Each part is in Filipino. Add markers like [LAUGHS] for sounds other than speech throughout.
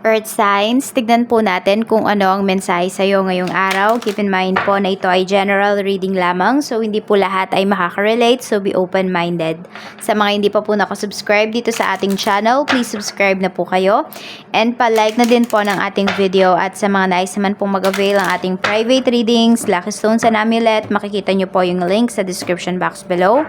Earth signs, tignan po natin kung ano ang mensahe sa iyo ngayong araw. Keep in mind po na ito ay general reading lamang, so hindi po lahat ay makaka-relate, so be open-minded. Sa mga hindi pa po nakasubscribe dito sa ating channel, please subscribe na po kayo. And pa-like na din po ng ating video at sa mga nais naman pong mag-avail ang ating private readings, Lucky Stones and Amulet, makikita nyo po yung link sa description box below.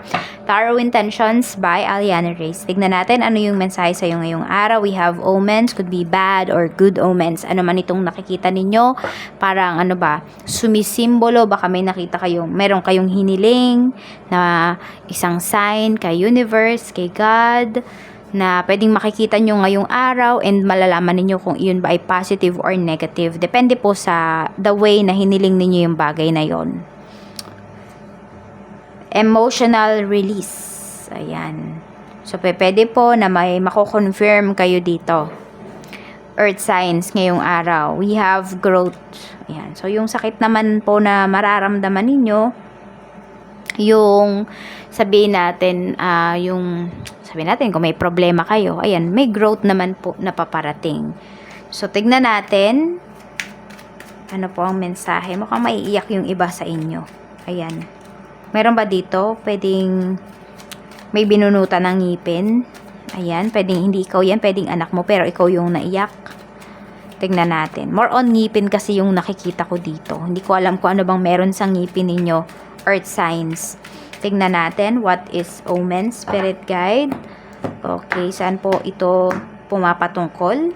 Tarot Intentions by Aliana Reyes. Tignan natin ano yung mensahe sa iyo ngayong araw. We have omens, could be bad or good omens. Ano man itong nakikita ninyo, parang ano ba, sumisimbolo, baka may nakita kayong, meron kayong hiniling na isang sign kay universe, kay God, na pwedeng makikita nyo ngayong araw and malalaman ninyo kung iyon ba ay positive or negative. Depende po sa the way na hiniling ninyo yung bagay na yon. Emotional release. Ayan. So, pwede po na may mako-confirm kayo dito. Earth signs ngayong araw. We have growth. Ayan. So, yung sakit naman po na mararamdaman ninyo, yung sabihin natin, ah yung sabihin natin kung may problema kayo, ayan, may growth naman po na paparating. So, tignan natin ano po ang mensahe. Mukhang maiiyak yung iba sa inyo. Ayan. Meron ba dito? Pwedeng may binunutan ng ngipin. Ayan, pwedeng hindi ikaw yan, pwedeng anak mo, pero ikaw yung naiyak. Tignan natin. More on ngipin kasi yung nakikita ko dito. Hindi ko alam kung ano bang meron sa ngipin ninyo. Earth signs. Tignan natin. What is omen? Spirit guide. Okay, saan po ito pumapatungkol?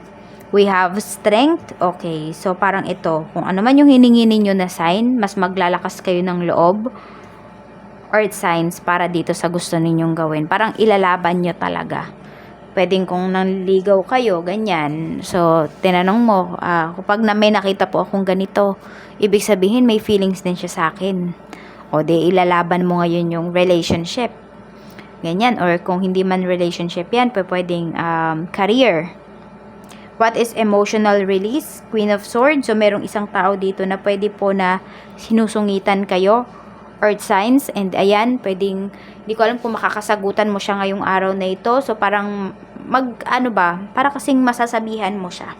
We have strength. Okay, so parang ito. Kung ano man yung hiningi ninyo na sign, mas maglalakas kayo ng loob earth signs para dito sa gusto ninyong gawin. Parang ilalaban nyo talaga. Pwedeng kung nanligaw kayo, ganyan. So, tinanong mo, ah, kapag na may nakita po akong ganito, ibig sabihin may feelings din siya sa akin. O di ilalaban mo ngayon yung relationship. Ganyan. Or kung hindi man relationship yan, pwedeng um, career. What is emotional release? Queen of Swords. So, merong isang tao dito na pwede po na sinusungitan kayo earth signs and ayan, pwedeng hindi ko alam kung makakasagutan mo siya ngayong araw na ito. So parang mag ano ba, para kasing masasabihan mo siya.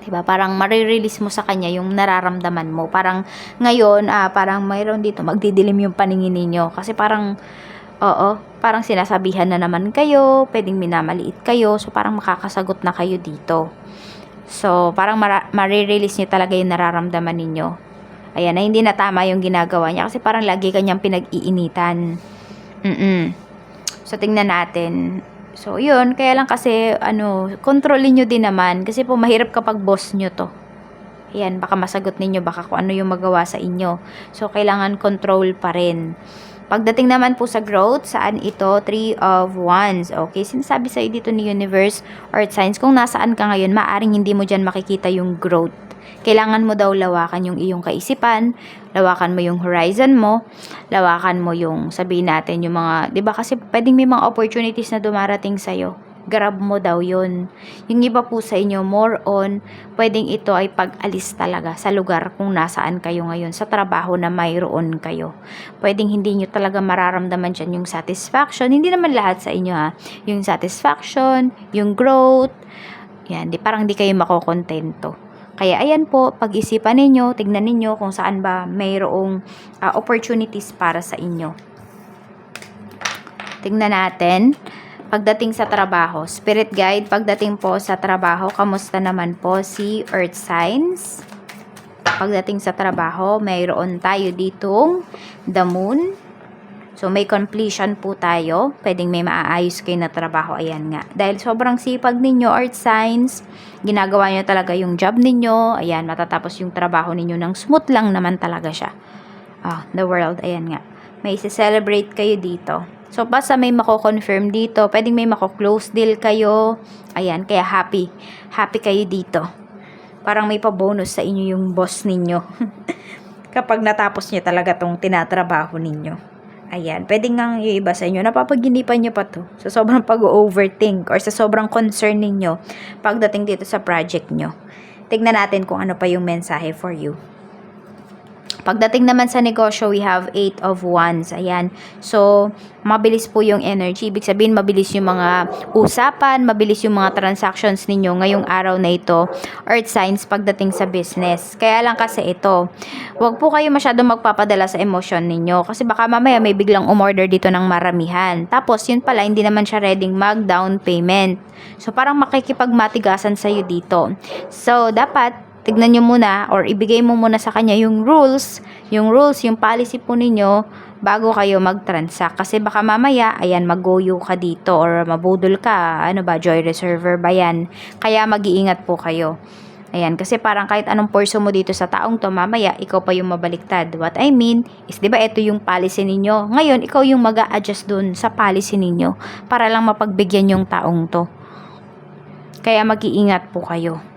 'Di ba? Parang marirelease mo sa kanya yung nararamdaman mo. Parang ngayon, ah, parang mayroon dito magdidilim yung paningin ninyo kasi parang oo, parang sinasabihan na naman kayo, pwedeng minamaliit kayo, so parang makakasagot na kayo dito. So, parang mara- marirelease niyo talaga yung nararamdaman ninyo. Ayan, na hindi na tama yung ginagawa niya kasi parang lagi kanyang pinag-iinitan. Mm So, tingnan natin. So, yun. Kaya lang kasi, ano, kontrolin nyo din naman. Kasi po, mahirap kapag boss nyo to. Ayan, baka masagot ninyo, baka kung ano yung magawa sa inyo. So, kailangan control pa rin. Pagdating naman po sa growth, saan ito? Three of Wands. Okay, sinasabi sa'yo dito ni Universe or Signs, kung nasaan ka ngayon, maaring hindi mo dyan makikita yung growth. Kailangan mo daw lawakan yung iyong kaisipan, lawakan mo yung horizon mo, lawakan mo yung sabihin natin yung mga, 'di ba kasi pwedeng may mga opportunities na dumarating sa iyo. Grab mo daw yun. Yung iba po sa inyo, more on, pwedeng ito ay pag-alis talaga sa lugar kung nasaan kayo ngayon, sa trabaho na mayroon kayo. Pwedeng hindi nyo talaga mararamdaman dyan yung satisfaction. Hindi naman lahat sa inyo ha. Yung satisfaction, yung growth, yan, di, parang di kayo makokontento. Kaya ayan po, pag-isipan ninyo, tignan ninyo kung saan ba mayroong ah, opportunities para sa inyo. Tignan natin. Pagdating sa trabaho, spirit guide, pagdating po sa trabaho, kamusta naman po si earth signs? Pagdating sa trabaho, mayroon tayo ditong the moon. So, may completion po tayo. Pwedeng may maaayos kayo na trabaho. Ayan nga. Dahil sobrang sipag ninyo, earth signs, ginagawa nyo talaga yung job ninyo. Ayan, matatapos yung trabaho ninyo ng smooth lang naman talaga siya. Ah, the world. Ayan nga. May celebrate kayo dito. So, basta may mako-confirm dito, pwedeng may mako-close deal kayo. Ayan, kaya happy. Happy kayo dito. Parang may pa-bonus sa inyo yung boss ninyo. [LAUGHS] Kapag natapos niyo talaga tong tinatrabaho ninyo. Ayan, pwede nga yung iba sa inyo, napapaginipan nyo pa to sa sobrang pag-overthink or sa sobrang concern ninyo pagdating dito sa project nyo. Tignan natin kung ano pa yung mensahe for you. Pagdating naman sa negosyo, we have 8 of wands. Ayan. So, mabilis po yung energy. Ibig sabihin, mabilis yung mga usapan, mabilis yung mga transactions ninyo ngayong araw na ito. Earth signs pagdating sa business. Kaya lang kasi ito, wag po kayo masyadong magpapadala sa emosyon ninyo. Kasi baka mamaya may biglang umorder dito ng maramihan. Tapos, yun pala, hindi naman siya ready mag-down payment. So, parang makikipagmatigasan sa'yo dito. So, dapat tignan nyo muna or ibigay mo muna sa kanya yung rules, yung rules, yung policy po ninyo bago kayo mag-transact. Kasi baka mamaya, ayan, mag-goyo ka dito or mabudol ka, ano ba, joy reserver ba yan? Kaya mag-iingat po kayo. Ayan, kasi parang kahit anong porso mo dito sa taong to, mamaya, ikaw pa yung mabaliktad. What I mean is, di ba, ito yung policy ninyo. Ngayon, ikaw yung mag adjust dun sa policy ninyo para lang mapagbigyan yung taong to. Kaya mag-iingat po kayo.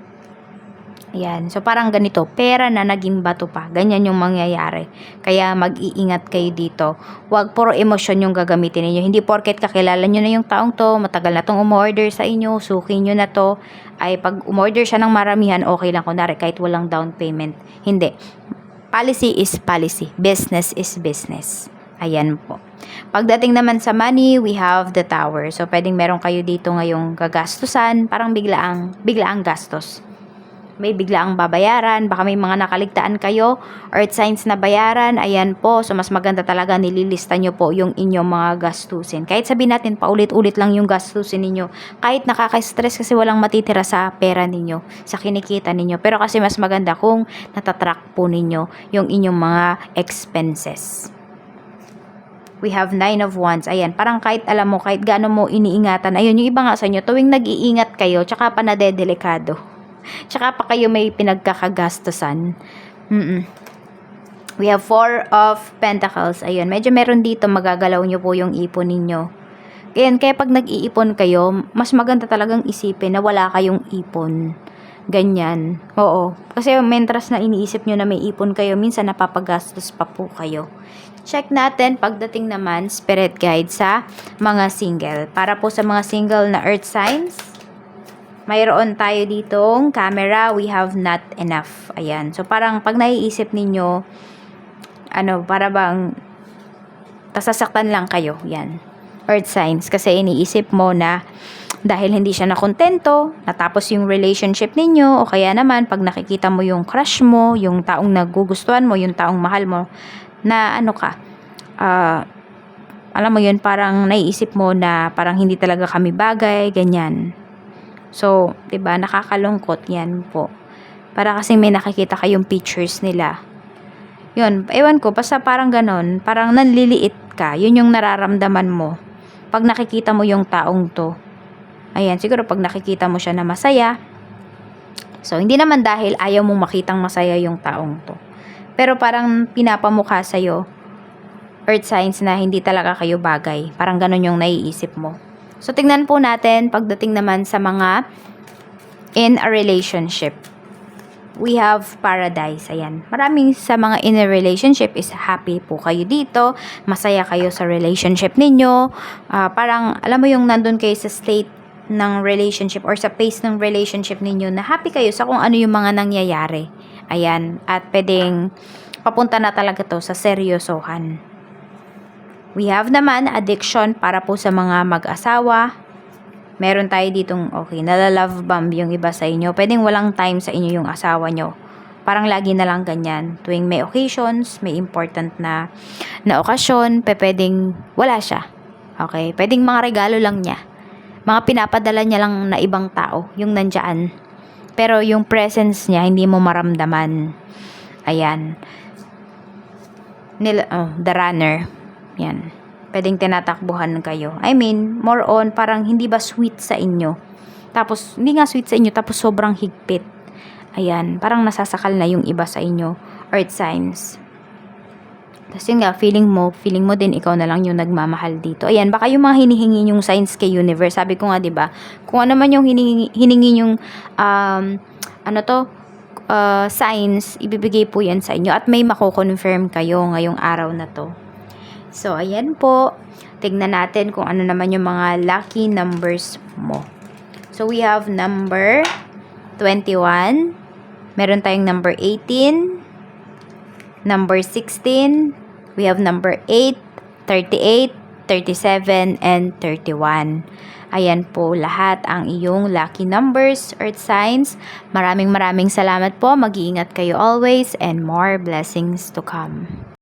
Ayan. So, parang ganito. Pera na naging bato pa. Ganyan yung mangyayari. Kaya mag-iingat kayo dito. Huwag puro emosyon yung gagamitin ninyo. Hindi porket kakilala nyo na yung taong to, matagal na tong umorder sa inyo, suki nyo na to, ay pag umorder siya ng maramihan, okay lang. Kunwari, kahit walang down payment. Hindi. Policy is policy. Business is business. Ayan po. Pagdating naman sa money, we have the tower. So, pwedeng meron kayo dito ngayong gagastusan. Parang biglaang, biglaang gastos may biglaang babayaran, baka may mga nakaligtaan kayo, earth signs na bayaran, ayan po, so mas maganda talaga nililista nyo po yung inyong mga gastusin. Kahit sabihin natin, paulit-ulit lang yung gastusin ninyo, kahit nakaka-stress kasi walang matitira sa pera ninyo, sa kinikita ninyo, pero kasi mas maganda kung natatrack po ninyo yung inyong mga expenses we have nine of wands. Ayan, parang kahit alam mo, kahit gaano mo iniingatan. Ayun, yung iba nga sa inyo, tuwing nag-iingat kayo, tsaka pa nadedelikado. Tsaka pa kayo may pinagkakagastusan. Mm-mm. We have four of pentacles. Ayun, medyo meron dito, magagalaw nyo po yung ipon ninyo. Ayan, kaya pag nag-iipon kayo, mas maganda talagang isipin na wala kayong ipon. Ganyan. Oo. Kasi mentras na iniisip nyo na may ipon kayo, minsan napapagastos pa po kayo. Check natin pagdating naman spirit guide sa mga single. Para po sa mga single na earth signs, mayroon tayo ditong camera, we have not enough. Ayan. So, parang pag naiisip ninyo, ano, para bang tasasaktan lang kayo. Yan. Earth signs. Kasi iniisip mo na dahil hindi siya nakontento, natapos yung relationship ninyo, o kaya naman, pag nakikita mo yung crush mo, yung taong nagugustuhan mo, yung taong mahal mo, na ano ka, uh, alam mo yun, parang naiisip mo na parang hindi talaga kami bagay, ganyan. So, 'di ba nakakalungkot 'yan po. Para kasi may nakikita kayong pictures nila. 'Yun, ewan ko, basta parang ganon, parang nanliliit ka. 'Yun yung nararamdaman mo pag nakikita mo yung taong 'to. Ayan, siguro pag nakikita mo siya na masaya. So, hindi naman dahil ayaw mong makitang masaya yung taong 'to. Pero parang pinapamukha sa'yo, earth signs na hindi talaga kayo bagay. Parang ganon yung naiisip mo. So, tingnan po natin pagdating naman sa mga in a relationship. We have paradise. Ayan. Maraming sa mga in a relationship is happy po kayo dito. Masaya kayo sa relationship ninyo. Uh, parang, alam mo yung nandun kayo sa state ng relationship or sa pace ng relationship ninyo na happy kayo sa kung ano yung mga nangyayari. Ayan. At pwedeng papunta na talaga to sa seryosohan. We have naman addiction para po sa mga mag-asawa. Meron tayo ditong, okay, nala-love bomb yung iba sa inyo. Pwedeng walang time sa inyo yung asawa nyo. Parang lagi na lang ganyan. Tuwing may occasions, may important na, na okasyon, pwedeng wala siya. Okay? Pwedeng mga regalo lang niya. Mga pinapadala niya lang na ibang tao, yung nandyan. Pero yung presence niya, hindi mo maramdaman. Ayan. Nil, oh, the runner yan. Pwedeng tinatakbuhan kayo. I mean, more on parang hindi ba sweet sa inyo. Tapos, hindi nga sweet sa inyo, tapos sobrang higpit. Ayan, parang nasasakal na yung iba sa inyo. Earth signs. Tapos yun nga, feeling mo, feeling mo din ikaw na lang yung nagmamahal dito. Ayan, baka yung mga hinihingi yung signs kay universe. Sabi ko nga, di ba Kung ano man yung hiningi, hiningi yung, um, ano to, uh, signs, ibibigay po yan sa inyo. At may mako-confirm kayo ngayong araw na to. So, ayan po. Tignan natin kung ano naman yung mga lucky numbers mo. So, we have number 21. Meron tayong number 18. number 16, we have number 8, 38, 37, and 31. Ayan po lahat ang iyong lucky numbers, earth signs. Maraming maraming salamat po. Mag-iingat kayo always and more blessings to come.